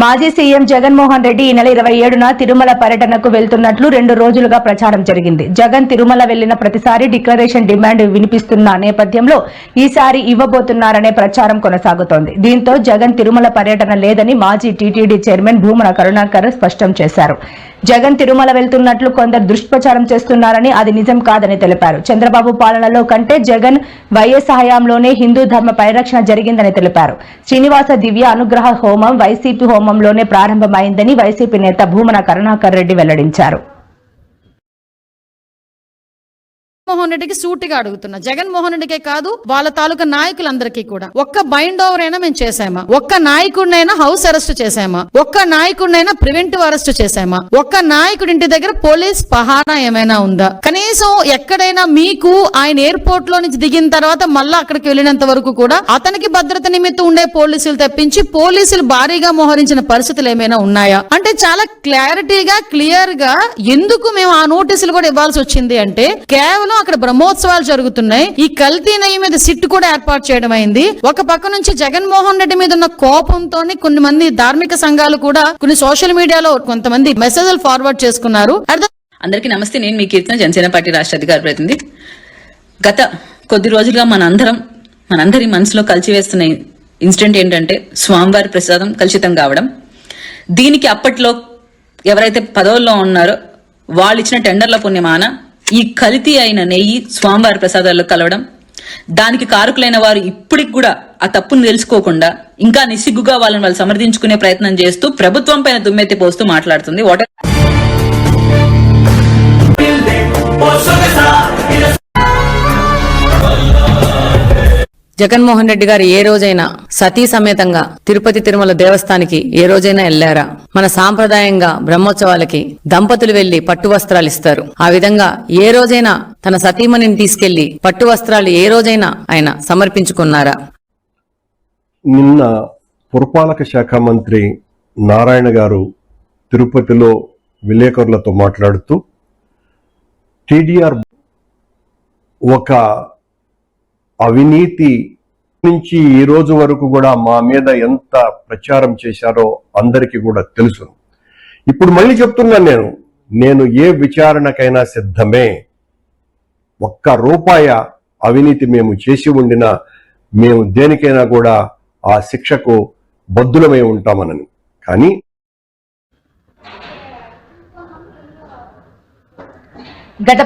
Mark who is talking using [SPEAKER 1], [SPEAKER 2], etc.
[SPEAKER 1] మాజీ సీఎం జగన్మోహన్ రెడ్డి ఈ నెల ఇరవై ఏడున తిరుమల పర్యటనకు వెళ్తున్నట్లు రెండు రోజులుగా ప్రచారం జరిగింది. జగన్ తిరుమల వెళ్ళిన ప్రతిసారి డిక్లరేషన్ డిమాండ్ వినిపిస్తున్న నేపథ్యంలో ఈసారి ఇవ్వబోతున్నారనే ప్రచారం కొనసాగుతోంది. దీంతో జగన్ తిరుమల పర్యటన లేదని మాజీ టీటీడీ చైర్మన్ భూమన కరుణాకర్ స్పష్టం చేశారు. జగన్ తిరుమల వెళ్తున్నట్లు కొందరు దుష్ప్రచారం చేస్తున్నారని అది నిజం కాదని తెలిపారు. చంద్రబాబు పాలనలో కంటే జగన్ వైఎస్ హయాంలోనే హిందూ ధర్మ పరిరక్షణ జరిగిందని తెలిపారు. శ్రీనివాస దివ్య అనుగ్రహ హోమం వైసీపీ హోమంలోనే ప్రారంభమైందని వైసీపీ నేత భూమన కరుణాకర్ రెడ్డి వెల్లడించారు.
[SPEAKER 2] జగన్మోహన్ రెడ్డికి సూటిగా అడుగుతున్నా. జగన్మోహన్ రెడ్డికే కాదు వాళ్ళ తాలూకా నాయకులందరికీ కూడా. ఒక్క బైండ్ ఓవర్ అయినా మేము చేసామా ఒక్క నాయకుడినైనా హౌస్ అరెస్ట్ చేసామా ఒక్క నాయకుడినైనా ప్రివెంటివ్ అరెస్ట్ చేసామా ఒక్క నాయకుడి ఇంటి దగ్గర పోలీస్ పహానా ఏమైనా ఉందా? కనీసం ఎక్కడైనా మీకు ఆయన ఎయిర్పోర్ట్లో నుంచి దిగిన తర్వాత మళ్ళా అక్కడికి వెళ్ళినంత వరకు కూడా అతనికి భద్రత నిమిత్తం ఉండే పోలీసులు తెప్పించి పోలీసులు భారీగా మోహరించిన పరిస్థితులు ఏమైనా ఉన్నాయా? అంటే చాలా క్లారిటీగా క్లియర్గా ఎందుకు మేము ఆ నోటీసులు కూడా ఇవ్వాల్సి వచ్చింది అంటే కేవలం అక్కడ బ్రహ్మోత్సవాలు జరుగుతున్నాయి. ఈ కల్తీ నెయ్యి మీద సిట్ కూడా ఏర్పాటు చేయడం అయింది. ఒక పక్క నుంచి జగన్మోహన్ రెడ్డి మీద ఉన్న కోపంతో కొన్ని మంది ధార్మిక సంఘాలు కూడా కొన్ని సోషల్ మీడియాలో కొంతమంది మెసేజ్లు ఫార్వర్డ్ చేసుకున్నారు. At
[SPEAKER 3] అందరికీ నమస్తే నేను మీ కీర్తన జనసేన పార్టీ రాష్ట్ర అధికార ప్రతినిధి. గత కొద్ది రోజులుగా మనందరం మనందరి మనసులో కలిసివేస్తున్న ఇన్సిడెంట్ ఏంటంటే స్వామివారి ప్రసాదం కలుషితం కావడం. దీనికి అప్పట్లో ఎవరైతే పదవుల్లో ఉన్నారో వాళ్ళు ఇచ్చిన టెండర్ల పుణ్యమాన ఈ కల్తీ అయిన నెయ్యి స్వామివారి ప్రసాదాల్లో కలవడం దానికి కారకులైన వారు ఇప్పటికి కూడా ఆ తప్పును తెలుసుకోకుండా ఇంకా నిస్సిగ్గుగా వాళ్ళని వాళ్ళు సమర్థించుకునే ప్రయత్నం చేస్తూ ప్రభుత్వం పైన దుమ్మెత్తి పోస్తూ మాట్లాడుతుంది. వాటర్
[SPEAKER 4] జగన్మోహన్ రెడ్డి గారు ఏ రోజైనా సతీ సమేతంగా తిరుపతి తిరుమల దేవస్థానికి ఏ రోజైనా వెళ్ళారా మన సాంప్రదాయంగా బ్రహ్మోత్సవాలకి దంపతులు వెళ్ళి పట్టు వస్త్రాలు ఇస్తారు. ఆ విధంగా ఏ రోజైనా తన సతీమణిని తీసుకెళ్ళి పట్టు వస్త్రాలు ఏ రోజైనా ఆయన సమర్పించుకున్నారా?
[SPEAKER 5] నిన్న పురపాలక శాఖ మంత్రి నారాయణ గారు తిరుపతిలో విలేకరులతో మాట్లాడుతూ టీడీఆర్ ఒక అవినీతి నుంచి ఈ రోజు వరకు కూడా మా మీద ఎంత ప్రచారం చేశారో అందరికీ కూడా తెలుసు. ఇప్పుడు మళ్ళీ చెప్తున్నాను నేను నేను ఏ విచారణకైనా సిద్ధమే. ఒక్క రూపాయ అవినీతి మేము చేసి ఉండినా మేము దేనికైనా కూడా ఆ శిక్షకు బద్దులమై ఉంటామనని. కానీ
[SPEAKER 1] గత